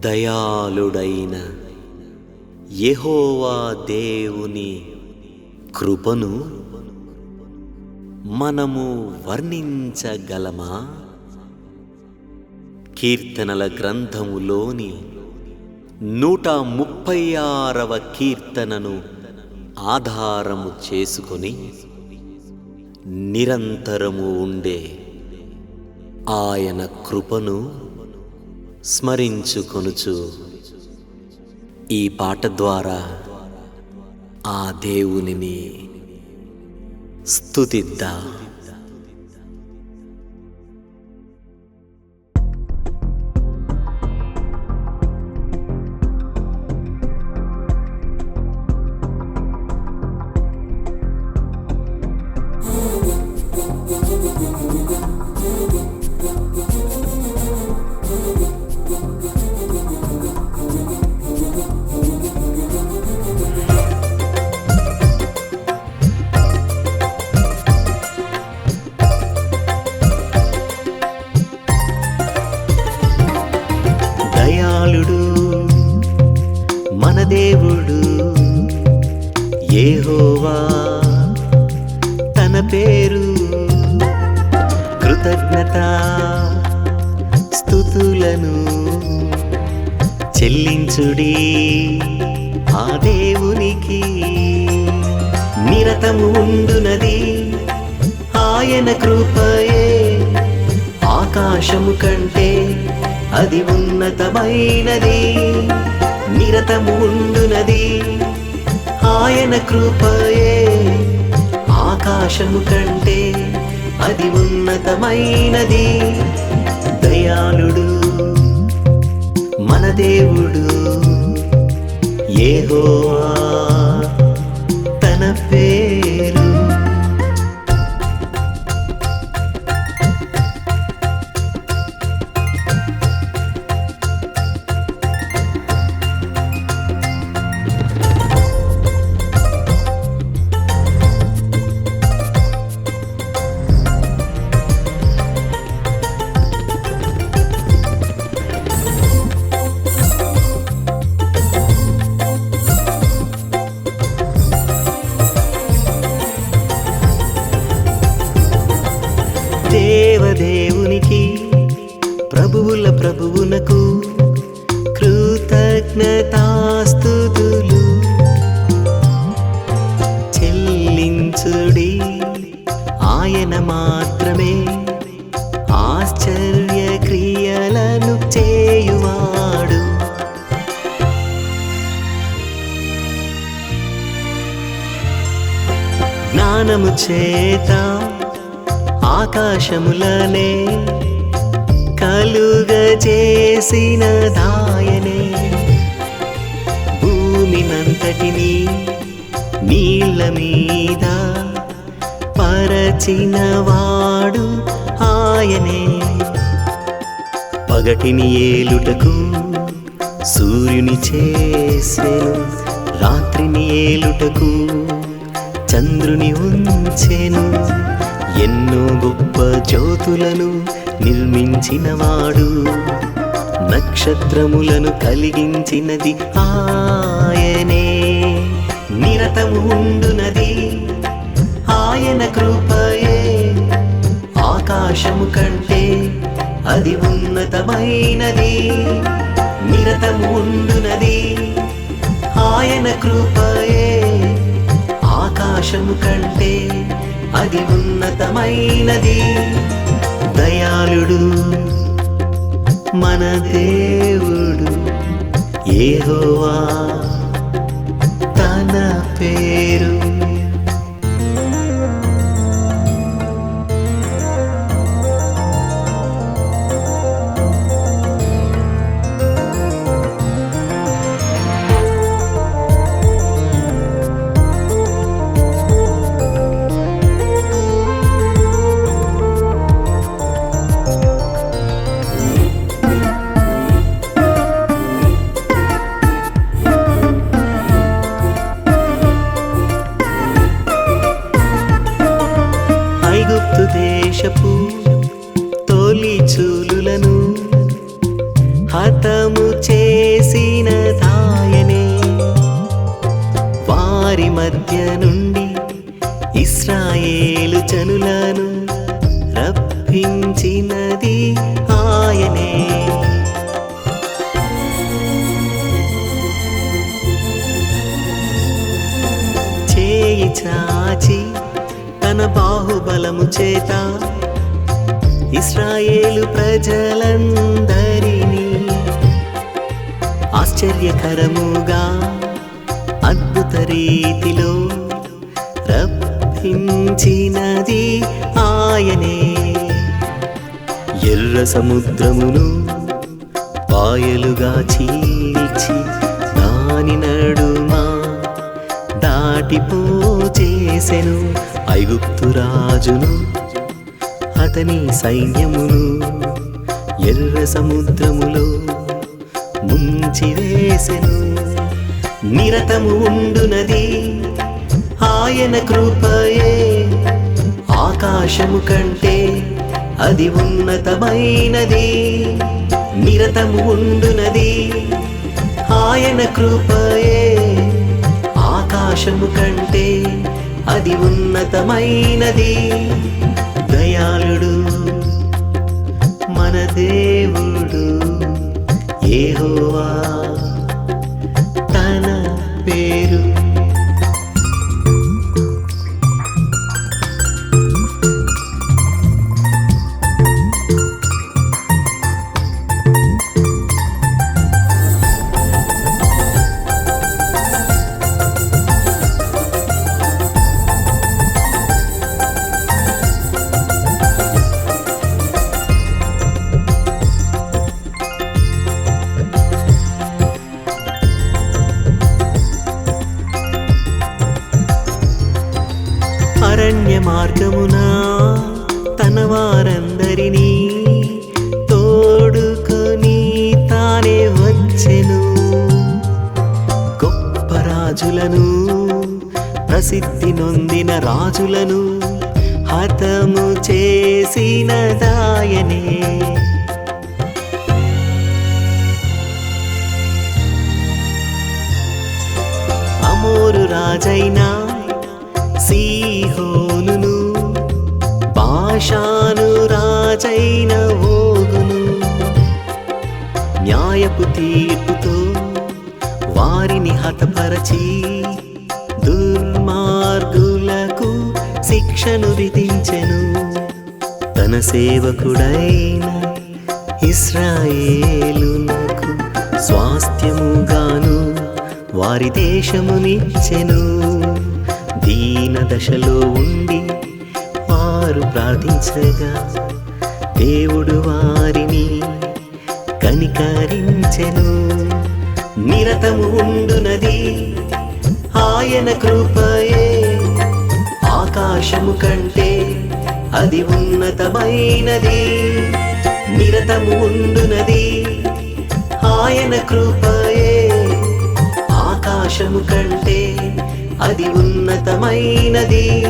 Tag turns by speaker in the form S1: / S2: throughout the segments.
S1: దయాళుడైన యహోవా దేవుని కృపను మనము వర్ణించగలమా? కీర్తనల గ్రంథములోని నూట ముప్పై ఆరవ కీర్తనను ఆధారము చేసుకొని నిరంతరము ఉండే ఆయన కృపను స్మరించుకొనుచు. ఈ పాట ద్వారా ఆ దేవునిని స్థుతిద్దా చెల్లించుడి ఆ దేవునికి నిరతము ఉండునది. ఆయన కృపయే ఆకాశము కంటే అది ఉన్నతమైనది. నిరతము ఉండునది. ఆయన కృపయే ఆకాశము కంటే అది ఉన్నతమైనది. దయాళుడు మన దేవుడు. యెహోవా తన పేరు ప్రభువుల ప్రభువునకు కృతజ్ఞతాస్తుతులు చెల్లించుడి ఆయన మాత్రమే ఆశ్చర్య క్రియలను చేయువాడు. జ్ఞానము చేత ఆకాశములనే కలుగజేసిన దాయనే. భూమినంతటిని నీళ్ళ మీద పరచినవాడు ఆయనే. పగటిని ఏలుటకు సూర్యుని చేసెను రాత్రిని ఏలుటకు చంద్రుని ఉంచెను. ఎన్నో గొప్ప జ్యోతులను నిర్మించినవాడు. నక్షత్రములను కలిగించినది ఆయనే. నిరతము ఉండునది ఆయన కృపయే. ఆకాశము కంటే అది ఉన్నతమైనది. నిరతము ఉండునది ఆయన కృపయే. ఆకాశము కంటే అది ఉన్నతమైనది. దయాళుడు మన దేవుడు ఏహోవా తన పేరు ద్వేషపు తొలి చూలులను హతము చేసిన దాయనే. వారి మధ్య నుండి ఇస్రాయేలు చనులను రప్పించినది ఆయనే. చేయి చాచి బలము చేత ఇస్రాయేలు ప్రజలందరినీ ఆశ్చర్యకరముగా అద్భుత రీతిలో రప్పించినది ఆయనే. ఎర్ర సముద్రమును పాయలుగా చీల్చి దాని నడుమా దాటిపో చేసెను ఐగుప్తు రాజును అతని సైన్యమును ఎర్ర సముద్రములో ముంచివేసెను నిరతము ఉండునది ఆయన కృపయే. ఆకాశము కంటే అది ఉన్నతమైనది. నిరతము ఉండునది ఆయన కృపయే. ఆకాశము కంటే అది ఉన్నతమైనది. దయాళుడు మన దేవుడు ఏహోవా. అరణ్య మార్గమున తన వారందరినీ తోడుకొని తానే వచ్చెను. గొప్ప రాజులను ప్రసిద్ధి నొందిన రాజులను హతము చేసిన దాయనే. అమోరు రాజైనా భాషాను రాజైన ఓగును న్యాయపు తీర్పుతో వారిని హతపరచి దుర్మార్గులకు శిక్షను విధించెను. తన సేవకుడైన ఇస్రాయేలునకు స్వాస్థ్యముగాను వారి దేశమునిచ్చెను. దీన దశలో ఉండి వారు ప్రార్థించగా దేవుడు వారిని కనికరించెను. నిరతము ఉండునది ఆయన కృపయే. ఆకాశము కంటే అది ఉన్నతమైనది. నిరతము ఉండునది ఆయన కృపయే. ఆకాశము కంటే అది ఉన్నతమైనది.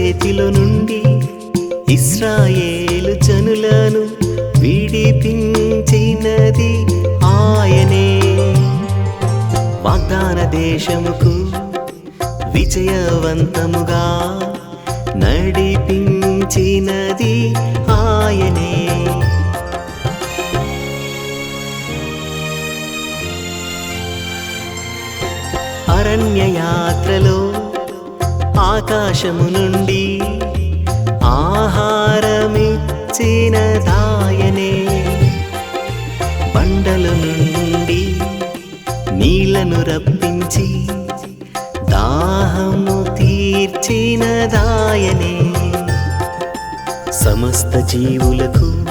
S1: చేతిలో నుండి ఇస్రాయేలు జనులను విడిపించినది ఆయనే. వాగ్దాన దేశముకు విజయవంతముగా నడిపించినది ఆయనే. అరణ్య యాత్రలో ఆకాశము నుండి ఆహారమిచ్చిన దాయనే. బండల నుండి నీళ్ళను రప్పించి దాహము తీర్చిన దాయనే. సమస్త జీవులకు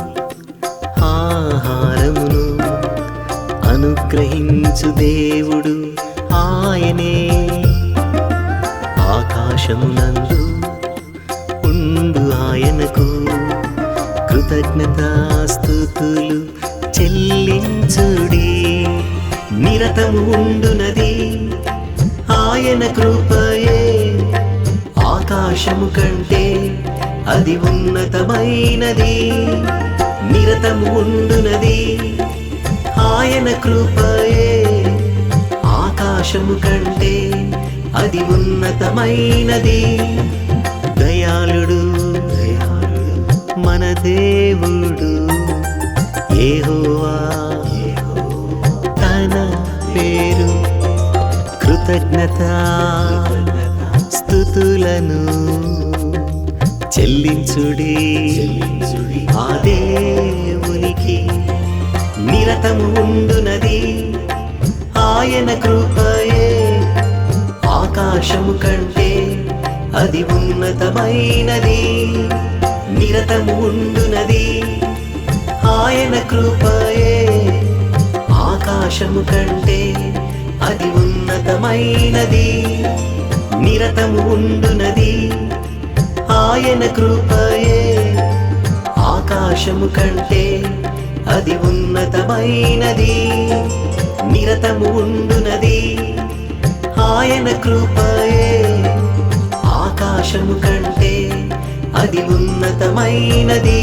S1: ఆహారమును అనుగ్రహించు దేవుడు ఆయనే. ఆకాశమునందు ఉండు ఆయనకు కృతజ్ఞతాస్తుతులు చెల్లించుడి. నిరతము ఉండునది ఆయన కృపయే. ఆకాశము కంటే అది ఉన్నతమైనది. నిరతము ఉండునది ఆయన కృపయే. ఆకాశము కంటే అది ఉన్నతమైనది. దయాళుడు దయాళుడు మన దేవుడు. ఏహోవా తన పేరు కృతజ్ఞత స్థుతులను చెల్లించుడి. ఆ దేవునికి నిరతము ఉండునది. ఆయన కృప ఆకాశము కంటే అది ఉన్నతమైనది నిరతము ఉండునది. ఆయన కృపయే ఆకాశము కంటే అది ఉన్నతమైనది నిరతము ఉండునది. ఆయన కృపయే ఆకాశము కంటే అది ఉన్నతమైనది నిరతము ఉండునది. ఆయన కృపయే. ఆకాశము కంటే అది ఉన్నతమైనది.